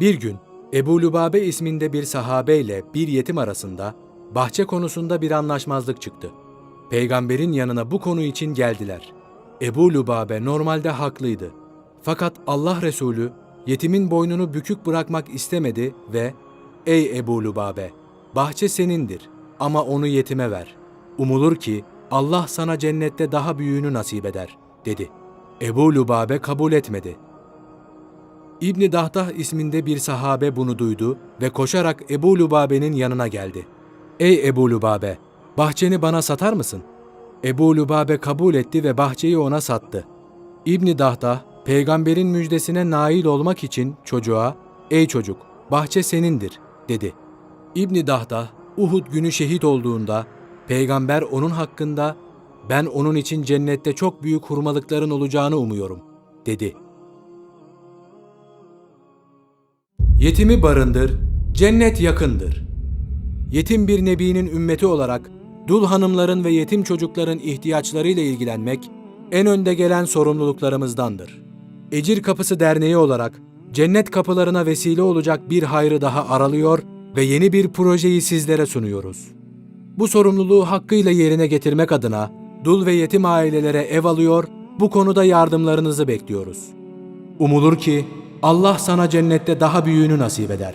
Bir gün Ebu Lübabe isminde bir sahabeyle bir yetim arasında bahçe konusunda bir anlaşmazlık çıktı. Peygamberin yanına bu konu için geldiler. Ebu Lübabe normalde haklıydı. Fakat Allah Resulü yetimin boynunu bükük bırakmak istemedi ve ''Ey Ebu Lübabe, bahçe senindir ama onu yetime ver. Umulur ki Allah sana cennette daha büyüğünü nasip eder.'' dedi. Ebu Lübabe kabul etmedi. İbni Dahdah isminde bir sahabe bunu duydu ve koşarak Ebu Lübabe'nin yanına geldi. Ey Ebu Lübabe, bahçeni bana satar mısın? Ebu Lübabe kabul etti ve bahçeyi ona sattı. İbni Dahdah, peygamberin müjdesine nail olmak için çocuğa, ''Ey çocuk, bahçe senindir.'' dedi. İbni Dahdah, Uhud günü şehit olduğunda, peygamber onun hakkında, ''Ben onun için cennette çok büyük hurmalıkların olacağını umuyorum.'' dedi. Yetimi barındır, cennet yakındır. Yetim bir nebinin ümmeti olarak dul hanımların ve yetim çocukların ihtiyaçlarıyla ilgilenmek en önde gelen sorumluluklarımızdandır. Ecir Kapısı Derneği olarak cennet kapılarına vesile olacak bir hayrı daha aralıyor ve yeni bir projeyi sizlere sunuyoruz. Bu sorumluluğu hakkıyla yerine getirmek adına dul ve yetim ailelere ev alıyor, bu konuda yardımlarınızı bekliyoruz. Umulur ki Allah sana cennette daha büyüğünü nasip eder.